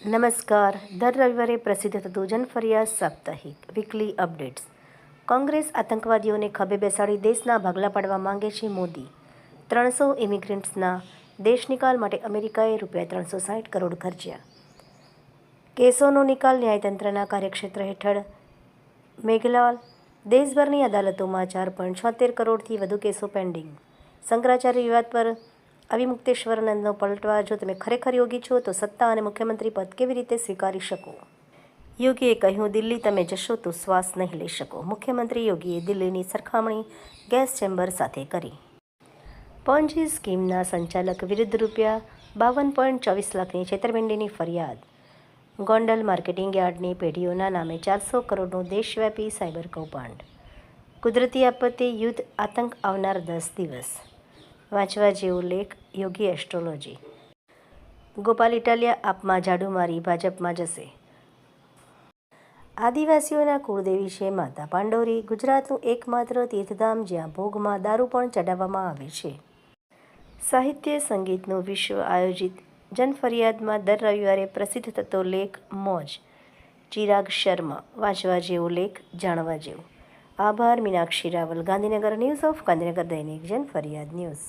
નમસ્કાર. દર રવિવારે પ્રસિદ્ધ થતું જનફરિયાદ સાપ્તાહિક વીકલી અપડેટ્સ કોંગ્રેસ આતંકવાદીઓને ખભે બેસાડી દેશના ભાગલા પાડવા માંગે છે મોદી. ત્રણસો ઇમિગ્રન્ટ્સના દેશ નિકાલ માટે અમેરિકાએ રૂપિયા ત્રણસો સાઠ કરોડ ખર્ચ્યા. કેસોનો નિકાલ ન્યાયતંત્રના કાર્યક્ષેત્ર હેઠળ. મેઘલાલ, દેશભરની અદાલતોમાં ચાર પોઈન્ટ છોતેર કરોડથી વધુ કેસો પેન્ડિંગ શંકરાચાર્ય વિવાદ પર અવિમુક્તેશ્વરાનંદનો પલટવા જો તમે ખરેખર યોગી છો, તો સત્તા અને મુખ્યમંત્રી પદ કેવી રીતે સ્વીકારી શકો? યોગીએ કહ્યું, દિલ્હી તમે જશો તો શ્વાસ નહીં લઈ શકો. મુખ્યમંત્રી યોગીએ દિલ્હીની સરખામણી ગેસ ચેમ્બર સાથે કરી. પોન્જી સ્કીમના સંચાલક વિરુદ્ધ રૂપિયા બાવન પોઈન્ટ ચોવીસ લાખની છેતરપિંડીની ફરિયાદ. ગોંડલ માર્કેટિંગ યાર્ડની પેઢીઓના નામે ચારસો કરોડનું દેશવ્યાપી સાયબર કૌભાંડ. કુદરતી આપત્તિ, યુદ્ધ, આતંક આવનાર દસ દિવસ. વાંચવા જેવો લેખ યોગી એસ્ટ્રોલોજી. ગોપાલ ઇટાલિયા, આપમાં ઝાડુ મારી ભાજપમાં જશે. આદિવાસીઓના કુળદેવી છે માતા પાંડોરી. ગુજરાતનું એકમાત્ર તીર્થધામ જ્યાં ભોગમાં દારૂ પણ ચડાવવામાં આવે છે. સાહિત્ય સંગીતનું વિશ્વ આયોજિત જનફરિયાદમાં દર રવિવારે પ્રસિદ્ધ થતો લેખ મોજ. ચિરાગ શર્મા, વાંચવા જેવો લેખ, જાણવા જેવો. આભાર, મીનાક્ષી રાવલ, ગાંધીનગર ન્યૂઝ ઓફ ગાંધીનગર દૈનિક જનફરિયાદ ન્યૂઝ.